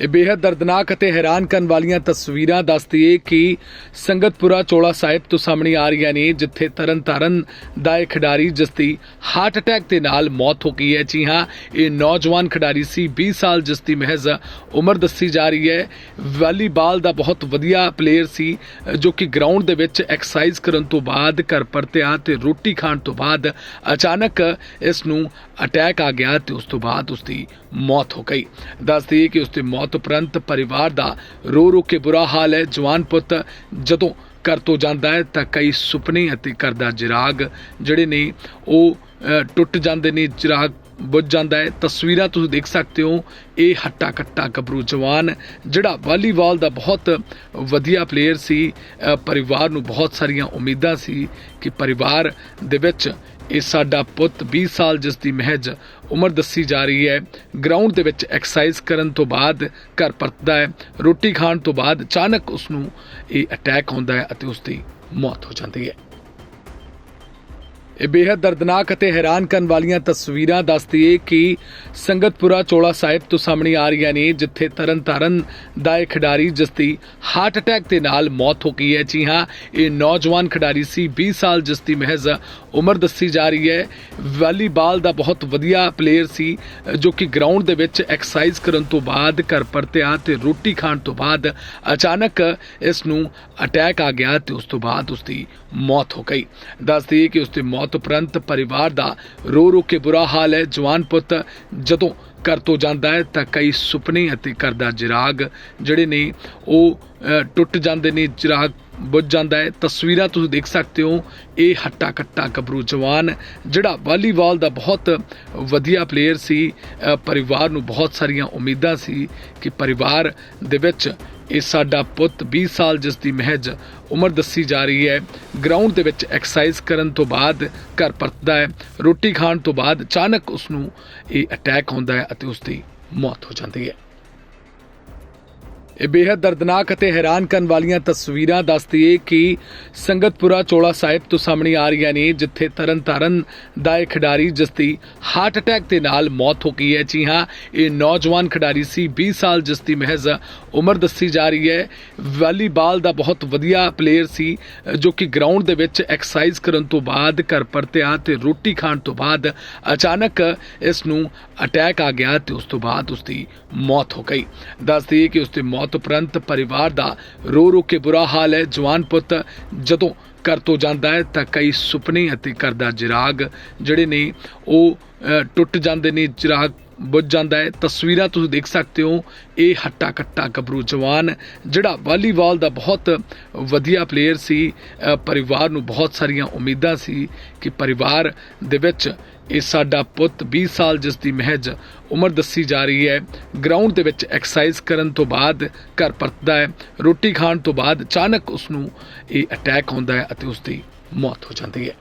ਇਹ ਬੇहद ਦਰਦਨਾਕ ਅਤੇ ਹੈਰਾਨ ਕਰਨ ਵਾਲੀਆਂ ਤਸਵੀਰਾਂ ਦੱਸਦੀ ਏ ਕਿ ਸੰਗਤਪੁਰਾ ਚੋਲਾ ਸਾਹਿਬ ਤੋਂ ਸਾਹਮਣੇ ਆ ਰਹੀਆਂ ਨੇ, ਜਿੱਥੇ ਤਰਨਤਾਰਨ ਦਾ ਇੱਕ ਖਿਡਾਰੀ, ਜਿਸ ਦੀ ਹਾਰਟ ਅਟੈਕ ਦੇ ਨਾਲ ਮੌਤ ਹੋ ਗਈ ਹੈ। ਜੀ ਹਾਂ, ਇਹ ਨੌਜਵਾਨ ਖਿਡਾਰੀ ਸੀ 20 ਸਾਲ, ਜਿਸ ਦੀ ਮਹਿਜ਼ ਉਮਰ ਦੱਸੀ ਜਾ ਰਹੀ ਹੈ। ਵਾਲੀਬਾਲ ਦਾ ਬਹੁਤ ਵਧੀਆ ਪਲੇਅਰ ਸੀ, ਜੋ ਕਿ ਗਰਾਊਂਡ ਦੇ ਵਿੱਚ ਐਕਸਰਸਾਈਜ਼ ਕਰਨ ਤੋਂ ਬਾਅਦ, ਘਰ ਪਰਤਿਆ ਤੇ ਰੋਟੀ ਖਾਣ ਤੋਂ ਬਾਅਦ ਅਚਾਨਕ ਇਸ ਨੂੰ ਅਟੈਕ ਆ ਗਿਆ ਤੇ ਉਸ ਤੋਂ ਬਾਅਦ ਉਸ ਦੀ ਮੌਤ ਹੋ ਗਈ। ਦੱਸਦੀ ਹੈ ਕਿ ਉਸ ਦੀ ਮੌਤ ਉਪਰੰਤ ਪਰਿਵਾਰ ਦਾ ਰੋ ਰੋ ਕੇ ਬੁਰਾ ਹਾਲ ਹੈ। ਜਵਾਨ ਪੁੱਤ ਜਦੋਂ ਘਰ ਤੋਂ ਜਾਂਦਾ ਹੈ ਤਾਂ ਕਈ ਸੁਪਨੇ ਅਤੇ ਘਰ ਦਾ ਜਿਰਾਗ ਜਿਹੜੇ ਨੇ ਉਹ ਟੁੱਟ ਜਾਂਦੇ ਨੇ। ਜਿਰਾਗ ਬੁੱਝ ਜਾਂਦਾ ਹੈ। ਤਸਵੀਰਾਂ ਤੁਸੀਂ ਦੇਖ ਸਕਦੇ ਹੋ, ਇਹ ਹੱਟਾ ਕੱਟਾ ਗੱਭਰੂ ਜਵਾਨ, ਜਿਹੜਾ ਵਾਲੀਬਾਲ ਦਾ ਬਹੁਤ ਵਧੀਆ ਪਲੇਅਰ ਸੀ। ਪਰਿਵਾਰ ਨੂੰ ਬਹੁਤ ਸਾਰੀਆਂ ਉਮੀਦਾਂ ਸੀ ਕਿ ਪਰਿਵਾਰ ਦੇ ਵਿੱਚ ਇਹ ਸਾਡਾ ਪੁੱਤ 20 ਸਾਲ ਜਿਸ ਦੀ ਮਹਿਜ ਉਮਰ ਦੱਸੀ ਜਾ ਰਹੀ ਹੈ ਗਰਾਊਂਡ ਦੇ ਵਿੱਚ ਐਕਸਰਸਾਈਜ਼ ਕਰਨ ਤੋਂ ਬਾਅਦ ਘਰ ਪਰਤਦਾ ਹੈ। ਰੋਟੀ ਖਾਣ ਤੋਂ ਬਾਅਦ ਅਚਾਨਕ ਉਸ ਨੂੰ ਇਹ ਅਟੈਕ ਹੁੰਦਾ ਹੈ ਅਤੇ ਉਸ ਦੀ ਮੌਤ ਹੋ ਜਾਂਦੀ ਹੈ। ਇਹ ਬੇहद ਦਰਦਨਾਕ ਅਤੇ ਹੈਰਾਨ ਕਰਨ ਵਾਲੀਆਂ ਤਸਵੀਰਾਂ ਦੱਸਦੀ ਏ ਕਿ ਸੰਗਤਪੁਰਾ ਚੋਲਾ ਸਾਹਿਬ ਤੋਂ ਸਾਹਮਣੇ ਆ ਰਹੀਆਂ ਨੇ, ਜਿੱਥੇ ਤਰਨਤਾਰਨ ਦਾ ਇੱਕ ਖਿਡਾਰੀ, ਜਿਸ ਦੀ ਹਾਰਟ ਅਟੈਕ ਦੇ ਨਾਲ ਮੌਤ ਹੋ ਗਈ ਹੈ। ਜੀ ਹਾਂ, ਇਹ ਨੌਜਵਾਨ ਖਿਡਾਰੀ ਸੀ 20 ਸਾਲ, ਜਿਸ ਦੀ ਮਹਿਜ਼ ਉਮਰ ਦੱਸੀ ਜਾ ਰਹੀ ਹੈ। ਵਾਲੀਬਾਲ ਦਾ ਬਹੁਤ ਵਧੀਆ ਪਲੇਅਰ ਸੀ, ਜੋ ਕਿ ਗਰਾਊਂਡ ਦੇ ਵਿੱਚ ਐਕਸਰਸਾਈਜ਼ ਕਰਨ ਤੋਂ ਬਾਅਦ ਘਰ ਪਰਤਿਆ ਤੇ ਰੋਟੀ ਖਾਣ ਤੋਂ ਬਾਅਦ ਅਚਾਨਕ ਇਸ ਨੂੰ ਅਟੈਕ ਆ ਗਿਆ ਤੇ ਉਸ ਤੋਂ ਬਾਅਦ ਉਸ ਦੀ ਮੌਤ ਹੋ ਗਈ। ਦੱਸਦੀ ਹੈ ਕਿ ਉਸ ਦੀ ਮੌਤ ਉਪਰੰਤ ਪਰਿਵਾਰ ਦਾ ਰੋ ਰੋ ਕੇ ਬੁਰਾ ਹਾਲ ਹੈ। ਜਵਾਨ ਪੁੱਤ ਜਦੋਂ ਘਰ ਤੋਂ ਜਾਂਦਾ ਹੈ ਤਾਂ ਕਈ ਸੁਪਨੇ ਅਤੇ ਘਰ ਦਾ ਜਿਰਾਗ ਜਿਹੜੇ ਨੇ ਉਹ ਟੁੱਟ ਜਾਂਦੇ ਨੇ, ਜਿਰਾਗ ਬੁੱਝ ਜਾਂਦਾ ਹੈ। ਤਸਵੀਰਾਂ ਤੁਸੀਂ ਦੇਖ ਸਕਦੇ ਹੋ, ਇਹ ਹੱਟਾ ਕੱਟਾ ਕਬਰੂ ਜਵਾਨ ਜਿਹੜਾ ਵਾਲੀਬਾਲ ਦਾ ਬਹੁਤ ਵਧੀਆ ਪਲੇਅਰ ਸੀ। ਪਰਿਵਾਰ ਨੂੰ ਬਹੁਤ ਸਾਰੀਆਂ ਉਮੀਦਾਂ ਸੀ ਕਿ ਪਰਿਵਾਰ ਦੇ ਵਿੱਚ ਇਹ ਸਾਡਾ ਪੁੱਤ 20 ਸਾਲ ਜਿਸ ਦੀ ਮਹਿਜ ਉਮਰ ਦੱਸੀ ਜਾ ਰਹੀ ਹੈ ਗਰਾਊਂਡ ਦੇ ਵਿੱਚ ਐਕਸਰਸਾਈਜ਼ ਕਰਨ ਤੋਂ ਬਾਅਦ ਘਰ ਪਰਤਦਾ ਹੈ, ਰੋਟੀ ਖਾਣ ਤੋਂ ਬਾਅਦ ਅਚਾਨਕ ਉਸ ਨੂੰ ਇਹ ਅਟੈਕ ਹੁੰਦਾ ਹੈ ਅਤੇ ਉਸ ਦੀ ਮੌਤ ਹੋ ਜਾਂਦੀ ਹੈ। ਇਹ ਬੇहद ਦਰਦਨਾਕ ਅਤੇ ਹੈਰਾਨ ਕਰਨ ਵਾਲੀਆਂ ਤਸਵੀਰਾਂ ਦੱਸਦੀ ਏ ਕਿ ਸੰਗਤਪੁਰਾ ਚੋਲਾ ਸਾਹਿਬ ਤੋਂ ਸਾਹਮਣੇ ਆ ਰਹੀਆਂ ਨੇ, ਜਿੱਥੇ ਤਰਨਤਾਰਨ ਦਾ ਇੱਕ ਖਿਡਾਰੀ, ਜਿਸ ਦੀ ਹਾਰਟ ਅਟੈਕ ਦੇ ਨਾਲ ਮੌਤ ਹੋ ਗਈ ਹੈ। ਜੀ ਹਾਂ, ਇਹ ਨੌਜਵਾਨ ਖਿਡਾਰੀ ਸੀ 20 ਸਾਲ, ਜਿਸ ਦੀ ਮਹਿਜ਼ ਉਮਰ ਦੱਸੀ ਜਾ ਰਹੀ ਹੈ। ਵਾਲੀਬਾਲ ਦਾ ਬਹੁਤ ਵਧੀਆ ਪਲੇਅਰ ਸੀ, ਜੋ ਕਿ ਗਰਾਊਂਡ ਦੇ ਵਿੱਚ ਐਕਸਰਸਾਈਜ਼ ਕਰਨ ਤੋਂ ਬਾਅਦ, ਘਰ ਪਰਤਿਆ ਤੇ ਰੋਟੀ ਖਾਣ ਤੋਂ ਬਾਅਦ ਅਚਾਨਕ ਇਸ ਨੂੰ ਅਟੈਕ ਆ ਗਿਆ ਤੇ ਉਸ ਤੋਂ ਬਾਅਦ ਉਸ ਦੀ ਮੌਤ ਹੋ ਗਈ। ਦੱਸਦੀ ਹੈ ਕਿ ਉਸ ਦੀ ਮੌਤ ਉਪਰੰਤ ਪਰਿਵਾਰ ਦਾ ਰੋ ਰੋ ਕੇ ਬੁਰਾ ਹਾਲ ਹੈ। ਜਵਾਨ ਪੁੱਤ ਜਦੋਂ ਘਰ ਤੋਂ ਜਾਂਦਾ ਹੈ ਤਾਂ ਕਈ ਸੁਪਨੇ ਅਤੇ ਘਰ ਦਾ ਜਿਰਾਗ ਜਿਹੜੇ ਨੇ ਉਹ ਟੁੱਟ ਜਾਂਦੇ ਨੇ। ਜਿਰਾਗ ਬੁੱਝ ਜਾਂਦਾ ਹੈ। ਤਸਵੀਰਾਂ ਤੁਸੀਂ ਦੇਖ ਸਕਦੇ ਹੋ, ਇਹ ਹੱਟਾ ਕੱਟਾ ਗੱਭਰੂ ਜਵਾਨ, ਜਿਹੜਾ ਵਾਲੀਬਾਲ ਦਾ ਬਹੁਤ ਵਧੀਆ ਪਲੇਅਰ ਸੀ। ਪਰਿਵਾਰ ਨੂੰ ਬਹੁਤ ਸਾਰੀਆਂ ਉਮੀਦਾਂ ਸੀ ਕਿ ਪਰਿਵਾਰ ਦੇ ਵਿੱਚ ਇਹ ਸਾਡਾ ਪੁੱਤ 20 ਸਾਲ ਜਿਸ ਦੀ ਮਹਿਜ ਉਮਰ ਦੱਸੀ ਜਾ ਰਹੀ ਹੈ ਗਰਾਊਂਡ ਦੇ ਵਿੱਚ ਐਕਸਰਸਾਈਜ਼ ਕਰਨ ਤੋਂ ਬਾਅਦ ਘਰ ਪਰਤਦਾ ਹੈ। ਰੋਟੀ ਖਾਣ ਤੋਂ ਬਾਅਦ ਅਚਾਨਕ ਉਸ ਨੂੰ ਇਹ ਅਟੈਕ ਹੁੰਦਾ ਹੈ ਅਤੇ ਉਸ ਦੀ ਮੌਤ ਹੋ ਜਾਂਦੀ ਹੈ।